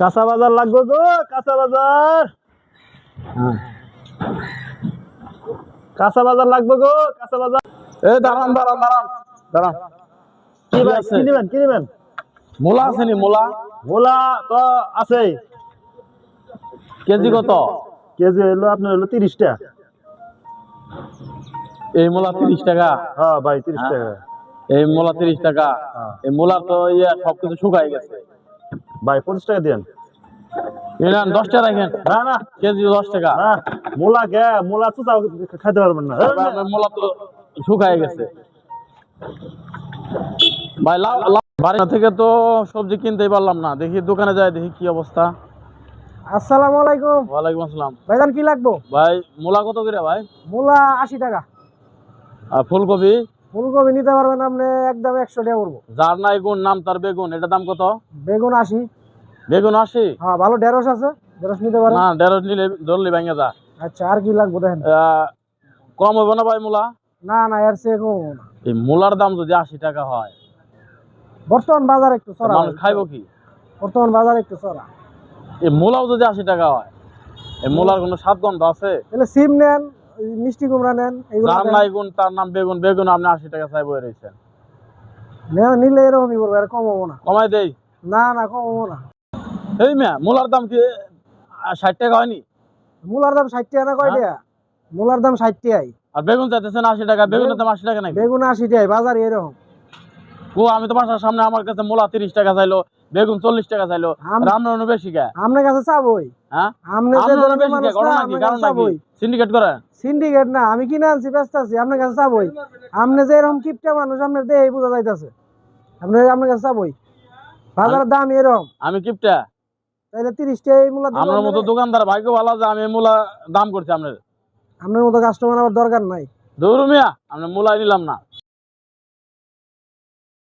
কাঁচা বাজার লাগবে গো কাঁচা বাজার। কাঁচা বাজার লাগবে গো কাঁচা বাজার। এ দাঁড়ান দাঁড়ান দাঁড়ান দাঁড়ান। কি ভাই? কি নেবেন কি নেবেন? মোলা আছে নি মোলা? মোলা তো আছে কেজি কত? কেজি হলো আপনার হলো তিরিশটা। এই মোলা তিরিশ টাকা? হ্যাঁ ভাই তিরিশ টাকা। এই মোলা তিরিশ টাকা। হ্যাঁ। এই মোলা তো ইয়ে সবকিছু শুকাই গেছে। ভাই পঁচিশ টাকা দেন। এই দশ টাকা রাখেন। না না। কেজি দশ টাকা। না মোলা কে মোলা চুচা খাইতে পারবেন না। মোলা তো শুকাই গেছে। ভাই লাভ লাভ বাড়ি থেকে তো সবজি কিনতেই পারলাম না। দেখি দোকানে যাই দেখি কি অবস্থা। আসসালামু আলাইকুম। ওয়ালাইকুম আসসালাম। ভাইজান কি লাগবো? ভাই মোলা কত করে ভাই? মূলা আশি টাকা। আর ফুলকপি? ফুলকপি নিতে পারবেন আপনি একদম একশো টাকা করব যার নাই গুণ নাম তার বেগুন। এটার দাম কত? বেগুন আশি। বেগুন আশি? হ্যাঁ ভালো ঢেঁড়স আছে। ঢেঁড়স নিতে পারেন। না দেড় নিলে ধরলি ভেঙে যা। আচ্ছা আর কি লাগবো দেখেন। কম হবে না ভাই মূলা? না না এর চেয়ে কম হবে না। এই মূলার দাম যদি আশি টাকা হয় বর্তমান বাজার একটু চড়া মানুষ খাইবো কি? বর্তমান বাজার একটু চড়া। এই মূলাও যদি আশি টাকা হয় এই মূলার কোনো স্বাদ গন্ধ আছে? তাহলে সিম নেন মিষ্টি কুমড়া নেন যার। নাই গুণ তার নাম বেগুন। বেগুন আপনি আশি টাকা চাই বই রয়েছেন। নে- নিলে এরকমই করব আর কমাবো না। কমাই দেই? না না কমাবো না। এই মেয়া মূলার দাম কি ষাট টাকা হয়নি? মূলার দাম ষাট টাকা না কয় দিয়া টাকা মূলার দাম ষাট টাকাই। আর বেগুন চাইতেছেন আশি টাকা বেগুনের দাম আশি টাকা নাই বেগুন আশি টাকাই বাজার এরকম। ও আমি তো বাসার সামনে আমার কাছে মূলা তিরিশ টাকা চাইলো বেগুন চল্লিশ টাকা চাইলো। আম- বেশি কে আপনার কাছে চাবই। হ্যাঁ? কাছে চাবই। সিন্ডিকেট করে? সিন্ডিকেট না আমি কিনে আনছি ব্যস্ত আছি আপনার কাছে চাবই। আপনি যে এরকম কিপটা মানুষ আপনার দেহে বোঝা যাইতেছে। আপনি আপনার কাছে চাবই। বাজারের দাম এরকম। আমি কিপটা? তিরিশ টাকা মূলা আমার মতো দোকানদার ভাগ্য ভালো যে আমি মূলা দাম করছি আপনার আপনার মতো কাস্টমার আবার দরকার নাই। দৌড় মিয়া আমি মূলাই নিলাম না।